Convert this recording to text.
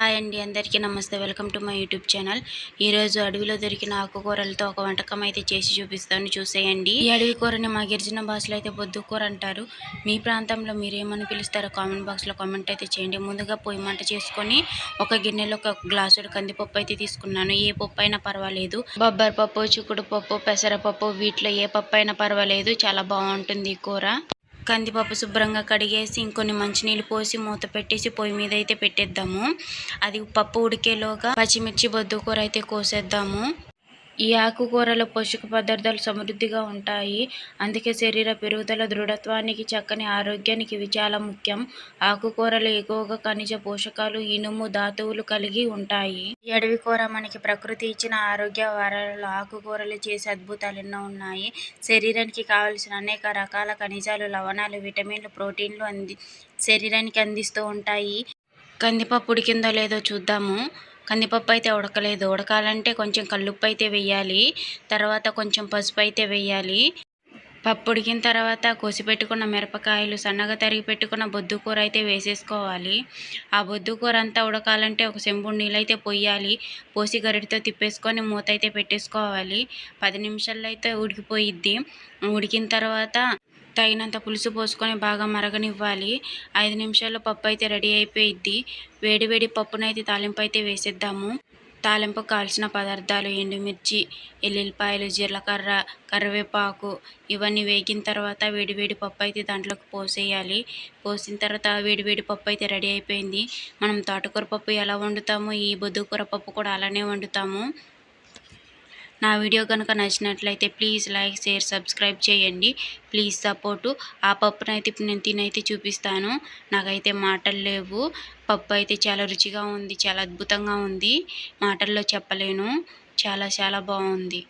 Hi అండి అందరికీ నమస్తే. Welcome to my YouTube channel. ఈరోజు అడవిలో దొరికిన ఆకుకూరలతో ఒక వంటకం అయితే చేసి చూపిస్తాను. చూసేయండి. ఈ అడవి కూరని మా గిరిజన భాషలో అయితే బొద్దు కూర అంటారు. మీ ప్రాంతంలో మీరు ఏమని పిలుస్తారో కామెంట్ బాక్స్లో కామెంట్ అయితే చేయండి. ముందుగా పొయ్యి మంట చేసుకొని ఒక గిన్నెలో ఒక గ్లాసుడు కందిపప్పు అయితే తీసుకున్నాను. ఏ పప్పు అయినా పర్వాలేదు. బొబ్బరి పప్పు చిక్కుడు పప్పు పెసరపప్పు వీటిలో ఏ పప్పు అయినా పర్వాలేదు. చాలా బాగుంటుంది ఈ కూర. కందిపప్పు శుభ్రంగా కడిగేసి ఇంకొన్ని మంచినీళ్ళు పోసి మూత పెట్టేసి పొయ్యి మీద అయితే పెట్టేద్దాము. అది పప్పు ఉడికేలోగా పచ్చిమిర్చి బొద్దు కూర అయితే కోసేద్దాము. ఈ ఆకుకూరలో పోషక పదార్థాలు సమృద్ధిగా ఉంటాయి. అందుకే శరీర పెరుగుదల దృఢత్వానికి చక్కని ఆరోగ్యానికి ఇవి చాలా ముఖ్యం. ఆకుకూరలు ఎక్కువగా ఖనిజ పోషకాలు ఇనుము ధాతువులు కలిగి ఉంటాయి. ఈ అడవి కూర మనకి ప్రకృతి ఇచ్చిన ఆరోగ్య వారాలలో ఆకుకూరలు చేసే అద్భుతాలు ఎన్నో ఉన్నాయి. శరీరానికి కావలసిన అనేక రకాల ఖనిజాలు లవణాలు విటమిన్లు ప్రోటీన్లు అంది శరీరానికి అందిస్తూ ఉంటాయి. కందిపప్పు ఉడికిందో లేదో చూద్దాము. కందిపప్పు అయితే ఉడకలేదు. ఉడకాలంటే కొంచెం కల్లుప్పు అయితే వేయాలి తర్వాత కొంచెం పసుపు అయితే వేయాలి పప్పు ఉడికిన తర్వాత కోసి పెట్టుకున్న మిరపకాయలు సన్నగా తరిగి పెట్టుకున్న బొద్దు కూర అయితే వేసేసుకోవాలి. ఆ బొద్దు కూర అంతా ఉడకాలంటే ఒక సెంబు నీళ్ళు అయితే పొయ్యాలి. పోసి గరిటితో తిప్పేసుకొని మూత అయితే పెట్టేసుకోవాలి. పది నిమిషాల్లో అయితే ఉడికిపోయిద్ది. ఉడికిన తర్వాత తగినంత పులుసు పోసుకొని బాగా మరగనివ్వాలి. ఐదు నిమిషాల్లో పప్పు అయితే రెడీ అయిపోయిద్ది. వేడి వేడి పప్పునైతే తాలింపు అయితే వేసేద్దాము. తాలింపు కాల్చిన పదార్థాలు ఎండుమిర్చి ఎల్లుల్లిపాయలు జీలకర్ర కరివేపాకు ఇవన్నీ వేగిన తర్వాత వేడివేడి పప్పు అయితే దాంట్లోకి పోసేయాలి. పోసిన తర్వాత వేడివేడి పప్పు అయితే రెడీ అయిపోయింది. మనం తోటకూర పప్పు ఎలా వండుతామో ఈ బొద్దుకూర పప్పు కూడా అలానే వండుతాము. నా వీడియో కనుక నచ్చినట్లయితే ప్లీజ్ లైక్ షేర్ సబ్స్క్రైబ్ చేయండి. Please support. ఆ పప్పునైతే ఇప్పుడు నేను తినైతే చూపిస్తాను. నాకైతే మాటలు లేవు. పప్పు అయితే చాలా రుచిగా ఉంది చాలా అద్భుతంగా ఉంది. మాటల్లో చెప్పలేను. చాలా చాలా బాగుంది.